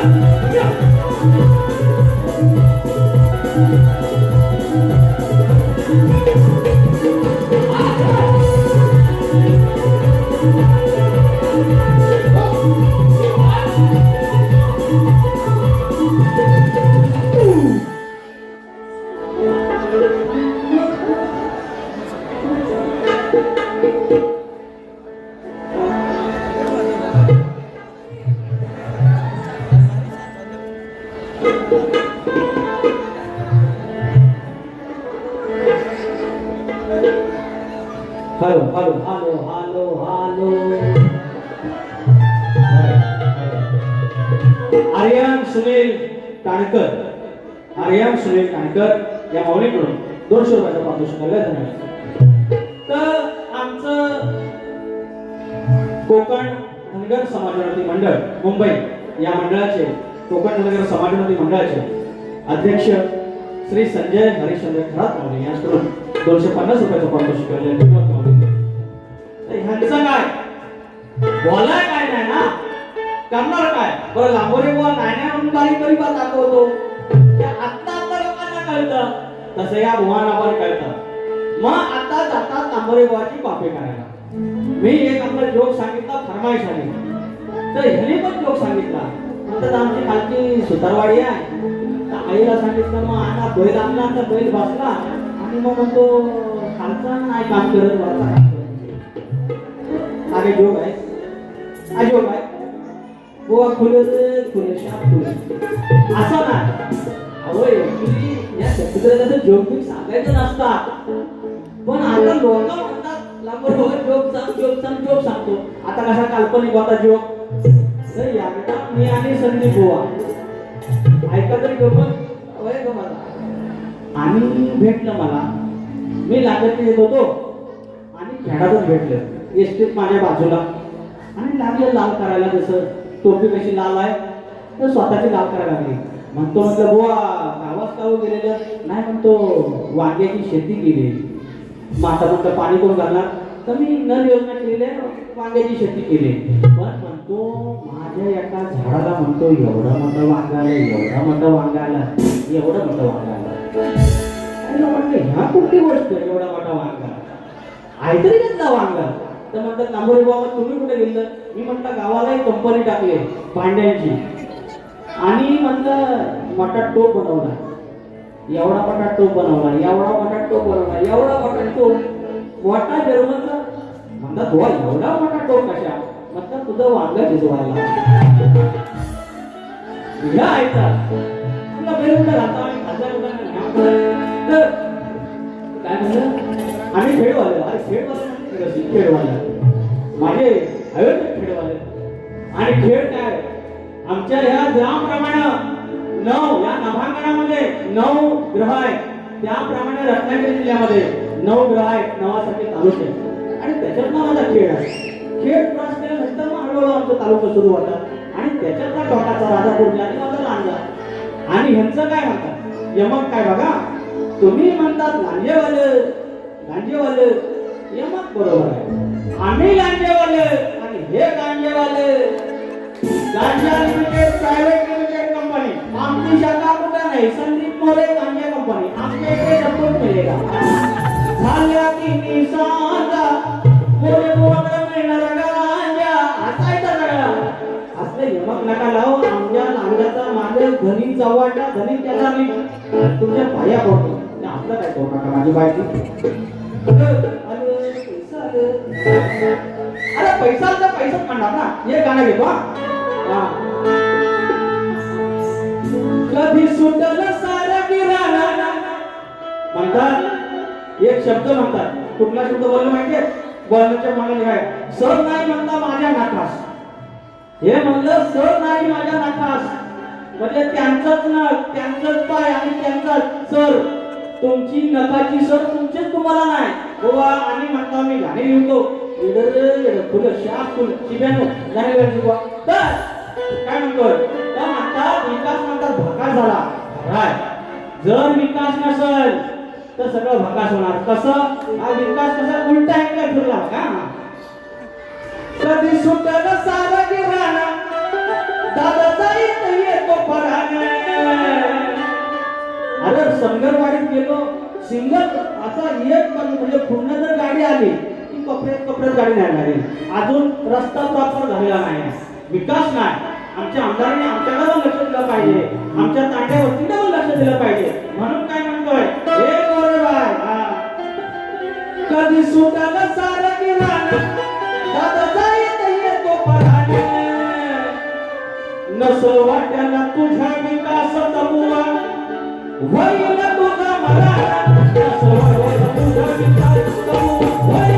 Yeah! Sunil काणकर. Aryam Sunil काणकर या माऊलीकडून दोनशे रुपयाचा पारितोषिक आलं धन्यवाद. तर आमचं कोकण धनगर समाजवादी मंडळ मुंबई या मंडळाचे कोकण धनगर समाजवादी मंडळाचे अध्यक्ष श्री संजय हरिश्चंद्र खरात माऊली यांच्याकडून दोनशे पन्नास रुपयाचं पारितोषिक आलं धन्यवाद माऊली. ह्यांचं काय? बोलाय काय करणार काय? बरं लांबोरे बुवा नाण्या म्हणून बारीक बारीक दाखवतो. ते आत्ता आत्ता लोकांना कळतं. तसं या बुवांना कळतं. मग आता जातात लांबोरे बुवाची पापे करायला. मी एक आपला जोक सांगितला फरमाईश आली तर ह्याने पण जोक सांगितला. म्हणतात आमची खालची सुतारवाडी आहे. तर आईला सांगितलं मग आता बैल आणला तर बैल बसला. आणि मग म्हणतो खालचा नाही काम करत वरचा काम करत. आगे जोक आहे. अजोक आहे. गोवा खुले रे खुले शाप खुले असं ना अहो actually या शब्दाचं जोक बिक सांगायचं नसता पण आता लोक म्हणतात लांबरोबर जोक सांग जोक सांग जोक सांगतो. आता कसा काल्पनिक होता जोक तर एकदा मी आणि संदीप गोवा ऐका तरी गमत वय मला. आणि भेटलं मला. मी लागत येत होतो. आणि खेळातच भेटलं. एसटीत माझ्या बाजूला. आणि लागलं लाल करायला जसं. टोपी कशी लाल आहे? तर स्वतःची लाल करायला लागली. म्हणतो म्हटलं बुवा गावात काऊ हो गेलेलं? नाही म्हणतो वांग्याची शेती केली. माता म्हणतो पाणी कोण घालणार तर मी नल योजना केलेली आहे वांग्याची शेती केली. पण म्हणतो माझ्या एका झाडाला म्हणतो एवढं मोठं वांगायला आलं एवढं मोठं वांग एवढं मोठं वांगायला आलं. म्हटलं ह्या कुठली गोष्ट एवढा मोठा वांगा. आयतरी घेतला वांगा. तर म्हणतात नांबोरे बाबा तुम्ही कुठे गेलं मी म्हटलं गावाला एक कंपनी टाकली भांड्यांची. आणि म्हटलं मोठा टोप बनवला. एवढा मोठा टोप बनवला एवढा मोठा टोप बनवला एवढा मोठा टोप मोठा जर्मनचा म्हणतात बुवा एवढा मोठा टोप कशा? म्हटलं तुझं वांग शिजवायला. ह्या ऐकतात तुला बेरुंड घालता आणि खाल्ल्या तर काय म्हणलं आम्ही खेळवाले अरे खेळवाले खेळवाला माझे अयोध्या खेळवाले आणि खेळ काय? आमच्या ह्या ग्रामप्रमाणे नऊ या नभांगणामध्ये नऊ ग्रह आहेत. त्याप्रमाणे रत्नागिरी जिल्ह्यामध्ये नऊ ग्रह आहेत नवासाठी तालुके आणि त्याच्यात माझा खेळ आहे. खेळ क्रॉस केल्यानंतर मग हळूहळू आमचा तालुका सुरू होता. आणि त्याच्यातला टोकाचा राजापूर आणि माझा लांजा आणि ह्यांचं काय म्हणतात? यमक काय बघा? तुम्ही म्हणतात लांजेवाले लांजेवाले यमक बरोबर आहे. आम्ही गांजेवाले आणि हे गांजेवाले. गांजा लिमिटेड प्रायव्हेट लिमिटेड कंपनी आमची शाखा कुठे नाही? संदीप मोरे गांजा कंपनी आमच्या इकडे जपून मिळेगा झाल्या की निसांजा मोरे मोरे मिळणार गांजा? असायचा सगळा. असले यमक नका लावू. आमच्या लांजाचा माझे धनी चव्हाटा धनी त्याला मी. तुमच्या पाया पडतो. आपलं काय करू नका माझी बायकी. अरे पैसा तर पैसाच म्हणणार ना. हे गाणं घेतो हा. कधी सुटल सारा किराणा म्हणतात एक शब्द म्हणतात. कुठला शब्द बोललो माहितीये? बोलण्याच्या मनाने काय सर नाही म्हणता माझ्या नाकास. हे म्हणलं सर नाही माझ्या नाकास. म्हणजे त्यांचंच नाक त्यांचंच पाय आणि त्यांचाच सर. तुमची नकाची सर तुमचीच तुम्हाला नाही. गोवा आणि म्हणता मी गाणे लिहितो फुलं शाप फुलं शिब्यानो गाणे लिहायची गोवा. तर काय म्हणतोय तर म्हणतात विकास म्हणतात भाकार झाला. काय जर विकास नसेल तर सगळं भकास होणार. कसं? हा विकास कसा उलटा आहे फिरला का? कधी सुटल सारा गिराणा दादाचा येतो येतो पराणा. अरे संगरवाडीत गेलो. सिंगल असा एक म्हणजे पूर्ण जर गाडी आली की कपड्यात कपड्यात गाडी नाही आली. अजून रस्ता प्रॉपर झालेला नाही. विकास नाही. आमच्या आमदारांनी आमच्याकडे पण लक्ष दिलं पाहिजे. आमच्या तांड्या पण लक्ष दिलं पाहिजे. म्हणून काय म्हणतोय? हे गोरेबाय हा. कधी सुटायला सारा किराणा दादाचा इथं येतो पराने. नसल वाट्याला तुझ्या विकास बुवा. होईल तुझा मला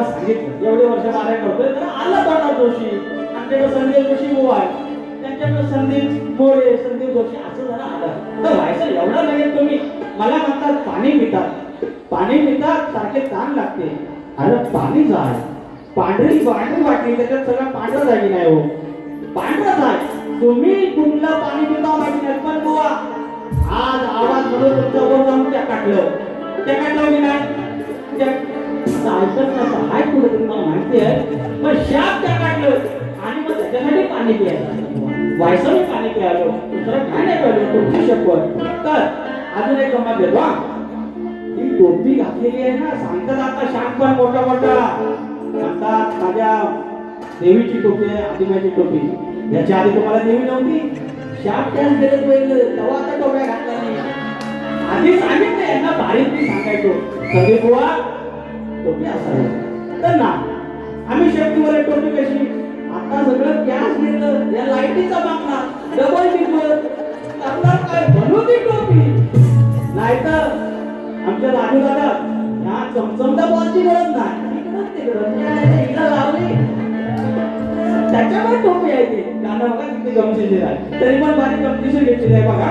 त्यांना सांगितलं. एवढे वर्ष माराय करतोय तर आला पाठा जोशी. आमच्याकडे संदीप जोशी बुवा आहे. त्यांच्याकडे संदीप मोरे संदीप जोशी असं जरा आलं. तर व्हायचं एवढं नाही तुम्ही. मला म्हणतात पाणी पितात. पाणी पितात सारखे ताण लागते. अरे पाणी जाय. पांढरी पांढरी वाटली त्याच्यात सगळं पांढरं जागी नाही हो. पांढरं जाय. तुम्ही कुठला पाणी पिता माहिती नाही पण बोवा आज आवाज म्हणून तुमच्या वर जाऊन त्या काढलं त्या काढलं मी नाही. ऐकण्याचा हाय पुढे तुम्हाला माहिती आहे. मग शाप त्या काढलं आणि मग त्याच्यासाठी पाणी प्यायचं. व्हायचं मी पाणी प्यायलो दुसरं काय नाही प्यायलो तुमची शपथ तर अजून एक गमत देतो ही. टोपी घातलेली आहे ना सांगतात आता शाप पण मोठा मोठा. म्हणतात माझ्या देवीची टोपी आहे आदिमाची टोपी. याच्या आधी तुम्हाला देवी नव्हती. शाप त्याच दिलं पहिलं तेव्हा आता टोप्या घातल्या नाही. आधी सांगितलं यांना भारी मी सांगायचो. सगळे बुवा टोपी असावी? तर ना आम्ही शेतीवर टोपी कशी? आता सगळं गॅस घेतलं या लाईटीचा मागणार डबल टिकवर आता काय बनवू ती टोपी? नाहीतर आमच्या राजू दादा ह्या चमचमता बॉलची गरज नाही. इकडं तिकडं. इकडं लावली. त्याच्यामुळे टोपी आहे ती. गाणं बघा किती गमतीशीर आहे. तरी पण बारीक गमतीशीर घेतलेली आहे बघा.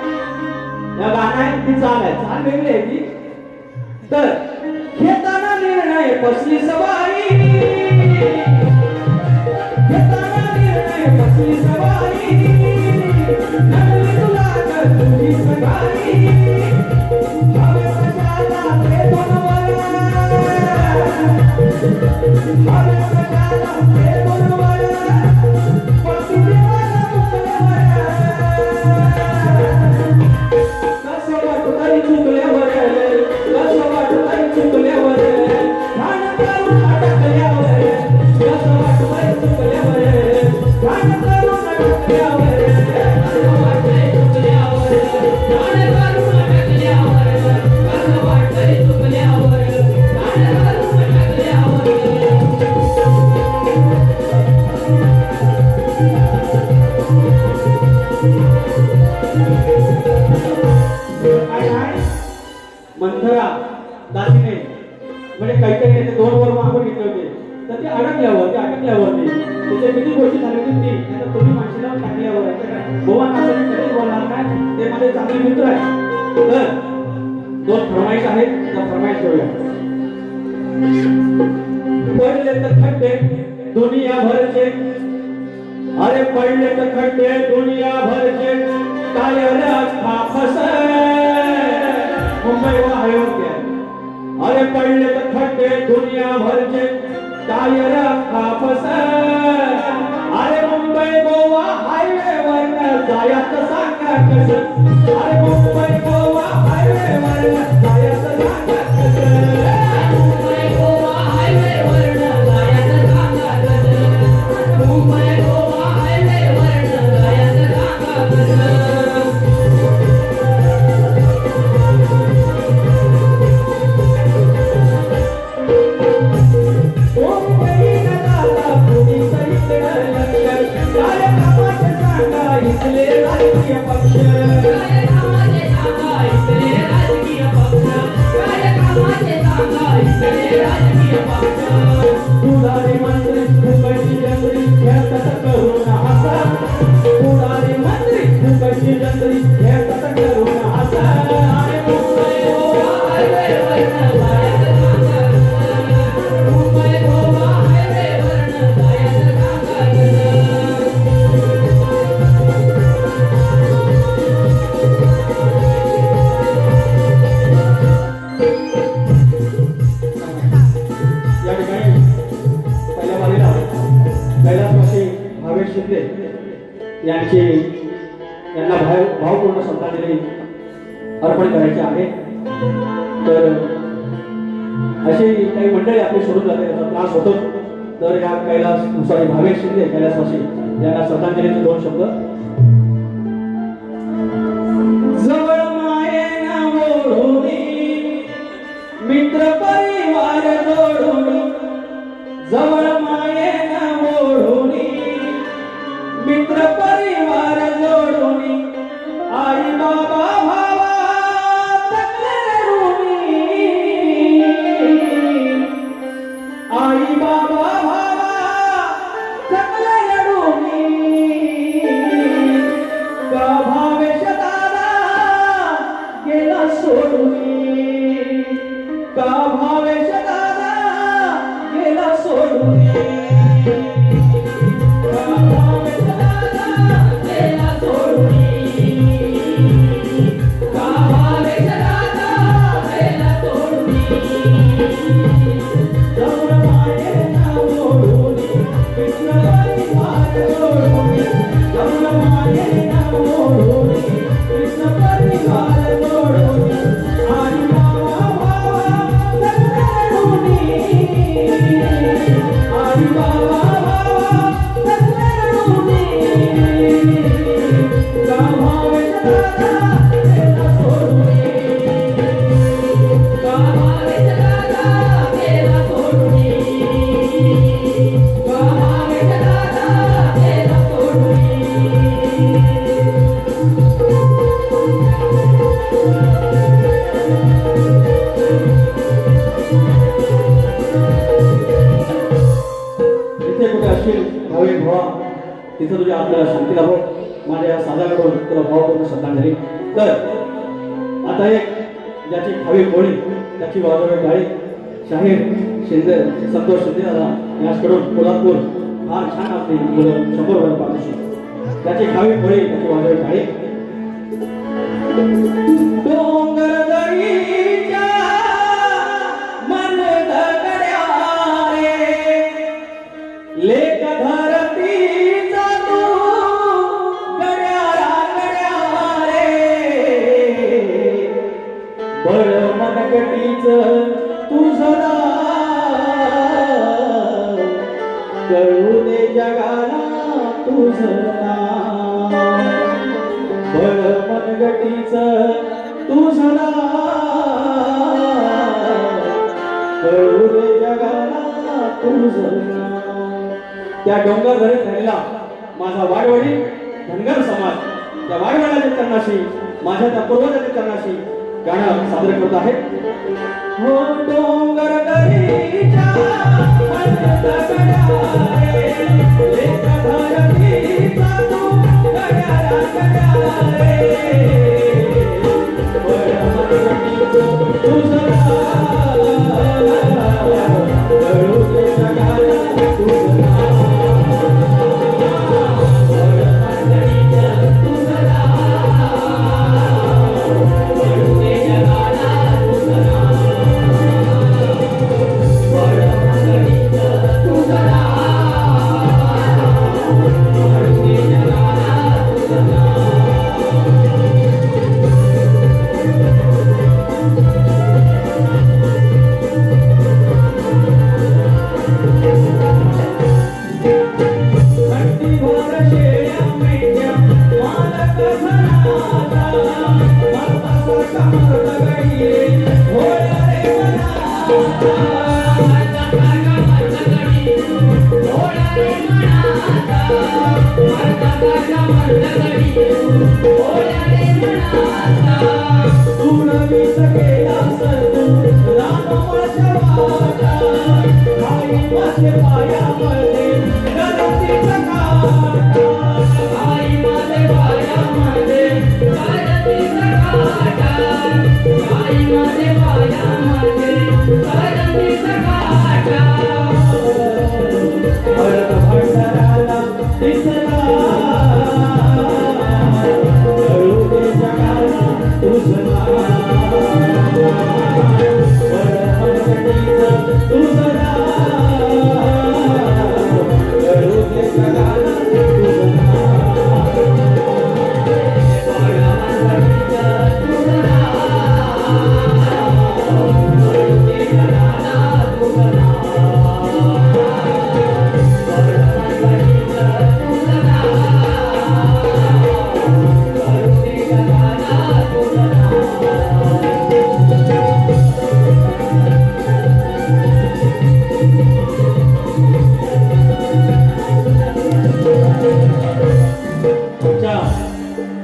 आहे लॉलीपॉप आणि ती चाल आहे चाल वेगळी आहे ती तर घेताना निर्णय बसली सवारी. घेताना निर्णय बसली सवारी. नडली तुला तर तुझी हवे ते हवे दुनिया भरचे अरे पडले तर खड्डे दुनिया भरचे टायर खाफस मुंबई व अयोध्या. अरे पडले तर खड्डे दुनिया भरचे टायर खापस अरे मुंबई गोवा हायवे वर जायचं सांगा कसं? अरे मुंबई गोवा हायवे वर त्यांचे यांना भाव भावपूर्ण श्रद्धांजली अर्पण करायची आहे. तर अशी काही मंडळी आपली सोडून जाते याचा त्रास होतो. तर या कैलास सॉरी भावेश शिंदे कैलासवासी यांना श्रद्धांजलीचे दोन शब्द तिथं तुझ्या आपल्याला शांती लाभो. माझ्या साधाकडून तुला तुला भावपूर्ण श्रद्धांजली. तर आता एक ज्याची खावी होळी त्याची वाजवणे गाळी शाहीर शिंदे संतोष शिंदे दादा याचकडून कोल्हापूर फार छान आपली मुलं शंभर वर पाठवशी त्याची खावी होळी त्याची वाजवणे गाळी डोंगर बळ मनगटीच तुझं नाव. कळू दे जगाला तुझं नाव. बळ मनगटीच तुझं कळू दे जगाला तुझं त्या डोंगर धरे राहिला माझा वाडवडी धनगर समाज त्या वाडवडाच्या चरणाशी माझ्या त्या पूर्वजाच्या चरणाशी गाणं सादर करत आहे हो डोंगर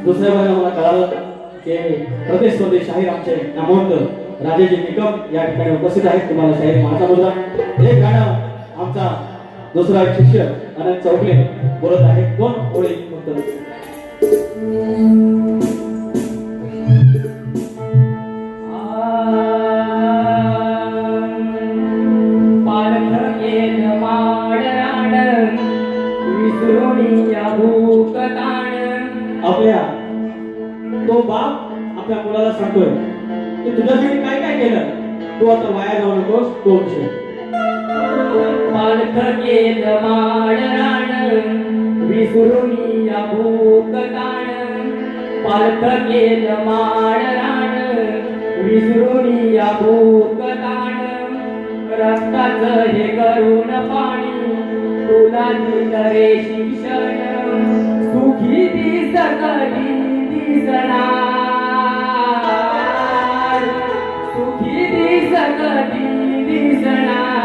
दुसऱ्या भागात मला कळालं की प्रतिस्पर्धी शाहीर आमचे नामवंत राजेजी निकम या ठिकाणी उपस्थित आहेत. तुम्हाला शाहीर माझा मुलगा. हे गाणं आमचा दुसरा एक शिष्य अनंत चौगले बोलत आहे दोन ओळी फक्त आपल्या तो बाप आपल्या मुलाला सांगतोय की तुझ्यासाठी काय काय केलं? तू आता वाया जाऊ नकोस तो विषय. माडराड विसरून या भूक ताण. पालख येत माडराड विसरून या भूक ताण. रक्ताचं हे करून पाणी तुला दिसरे शिक्षण. सुखी दिसकडी दिसणार. सुखी दिसकडी दिसणार.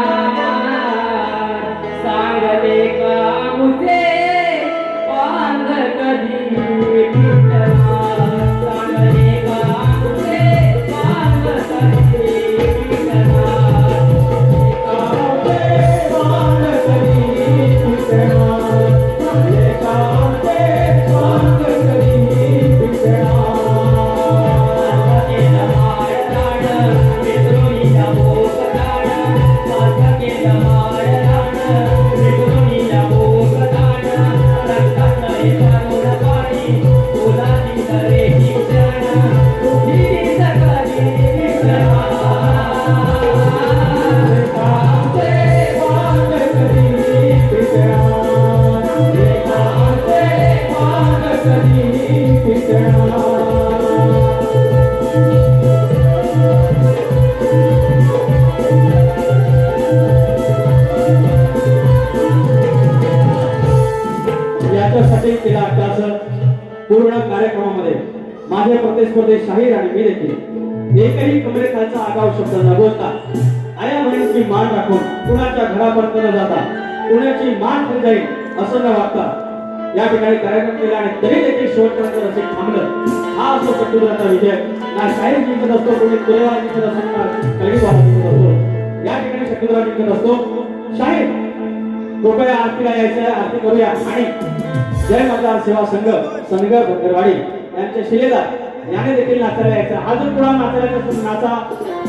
प्रतिस्पर्धी शाहीर आणि मी देखील एकही कमरेखालचा आगाव शब्द न बोलता आया बहिणीची मान राखून कुणाच्या घरापर्यंत न जाता कुणाची मान खाली जाईल असं न वागता या ठिकाणी कार्यक्रम केला आणि तरी देखील शेवटपर्यंत रसिक थांबलं. हा असतो चतुर्धाचा विजय. ना शाहीर जिंकत असतो कोणी तुलेवा जिंकत असतो ना कळीवाला जिंकत असतो. या ठिकाणी शक्तिधरा जिंकत असतो. शाहीर कृपया आरतीला यायचं आरती करूया. आणि जय माता सेवा संघ संघ भंगरवाडी यांच्या शिलेदार याने देखील नाचायला यायचं. हा जर पुढा नाचायला नाचा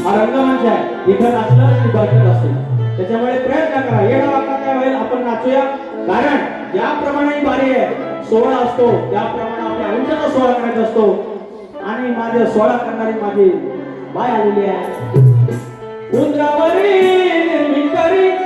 हा रंगमंच आहे. इथं नाचलं की बरकत असते. त्याच्यामुळे प्रयत्न करा. येणं वाटतं काय होईल आपण नाचूया. कारण ज्याप्रमाणे बारी आहे. सोहळा असतो. त्याप्रमाणे आपल्या आयुष्याचा सोहळा करायचा असतो. आणि माझ्या सोहळा करणारी माझी बाय आलेली आहे. उंदरावरी निर्मी करी